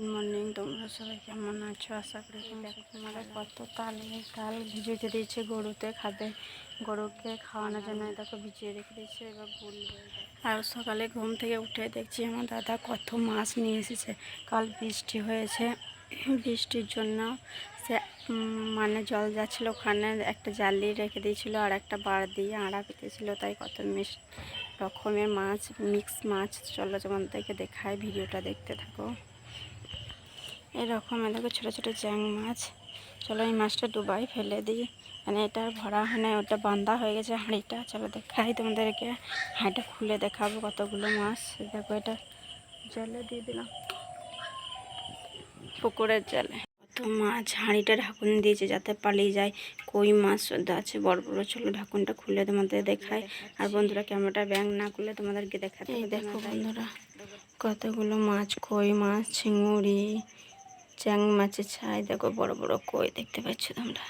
Good morning, তোমরা সবাই কেমন আছো? আশা করি তোমরা তোমাদের কত তাল তাল ভিজিয়ে দিয়েছে গরুতে খাবে, গরুকে খাওয়ানোর জন্য দেখো ভিজিয়ে রেখে দিয়েছে, এবার গুলবে আর সকালে ঘুম থেকে উঠে দেখছি আমার দাদা কত মাছ নিয়ে এসেছে। কাল বৃষ্টি হয়েছে, বৃষ্টির জন্য সে মানে জল যাচ্ছিল ওখানে, একটা জালি রেখে দিয়েছিল আর একটা বার দিয়ে আড়া পেতেছিল, তাই কত মিস, রকমের মাছ, মিক্স মাছ চলো থেকে দেখায়, ভিডিওটা দেখতে থাকো। এরকম দেখো ছোটো ছোটো চ্যাং মাছ। চলো এই মাছটা ডুবাই ফেলে দিই। মানে এটা ভরা হয় না ওটা বান্ধা হয়ে গেছে হাঁড়িটা। চলো দেখাই তোমাদেরকে। হাঁড়িটা খুলে দেখাবো কতগুলো মাছ। দেখো এটা জলে দিয়ে দিলাম। পুকুরের জলে। কত মাছ হাঁড়িটা ঢাকুন দিয়েছে যাতে পালিয়ে যায়। কই মাছ শুদ্ধ আছে বড় বড়। চলো ঢাকুনটা খুলে তোমাদের দেখায় আর বন্ধুরা ক্যামেরাটা ব্যাং না করলে তোমাদেরকে দেখাতে দেখো বন্ধুরা কতগুলো মাছ কই মাছ চিংড়ি চ্যাং মাছের ছাই দেখো, বড় বড় কই দেখতে পাচ্ছ তোমরা?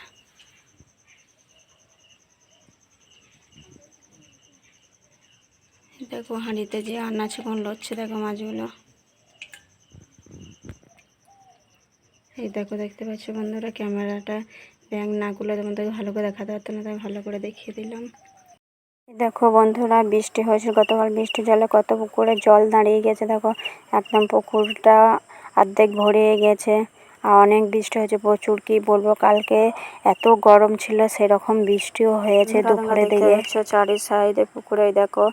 দেখো হাঁড়িতে যে আনাজ কোন লচ্ছে, দেখো মাছগুলো। এই দেখো, দেখতে পাচ্ছ বন্ধুরা, ক্যামেরাটা ব্যাং না করলে তোমাদেরকে ভালো করে দেখাতে পারতো না, তাই ভালো করে দেখিয়ে দিলাম। দেখো বন্ধুরা, বৃষ্টি হয়েছে গতকাল, বৃষ্টির জলে কত পুকুরে জল দাঁড়িয়ে গেছে, দেখো, একদম পুকুরটা অর্ধেক ভরে গেছে। আর অনেক বৃষ্টি হয়েছে প্রচুর কি বলব? কালকে এত গরম ছিল সেরকম বৃষ্টিও হয়েছে দুপুরে দিকে। চারি সাইডে পুকুরে দেখো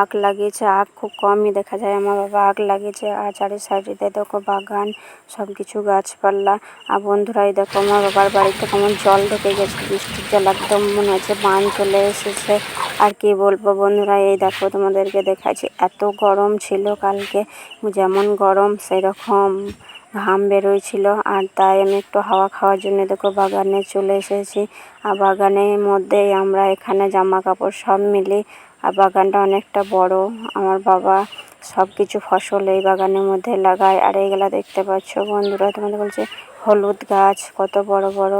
আগ লাগিয়েছে আগ খুব কমই দেখা যায়। আমার বাবা আগ লাগিয়েছে আর চারি সাইডে দেখো বাগান সব কিছু গাছপালা। আর বন্ধুরা এই দেখো আমার বাবার বাড়িতে কেমন জল ঢুকে গেছে বৃষ্টির জল একদম মনে হচ্ছে বান চলে এসেছে। আর কি বলব বন্ধুরা, এই দেখো তোমাদেরকে দেখাচ্ছি, এত গরম ছিল কালকে, যেমন গরম সেরকম ঘাম বেরোয়ছিল, আর তাই আমি একটু হাওয়া খাওয়ার জন্য দেখো বাগানে চলে এসেছি, আর বাগানের মধ্যেই আমরা এখানে জামা কাপড় সব মিলি, আর বাগানটা অনেকটা বড়, আমার বাবা সব কিছু ফসল এই বাগানের মধ্যে লাগায়, আর এইগুলা দেখতে পাচ্ছ বন্ধুরা, তোমাদের বলছে হলুদ গাছ কত বড় বড়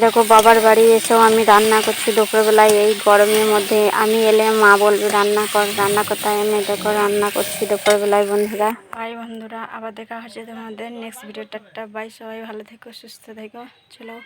দেখো, বাবার বাড়ি এসেও আমি রান্না করছি দুপুরবেলায়। এই গরমের মধ্যে আমি এলে মা বলবে, রান্না কর, রান্না করতে আমি দেখো, রান্না করছি দুপুরবেলায়, বন্ধুরা। বাই, বন্ধুরা। আবার দেখা হচ্ছে তোমাদের নেক্সট ভিডিওটা বাই। সবাই ভালো থেকো, সুস্থ থেকো। চলো।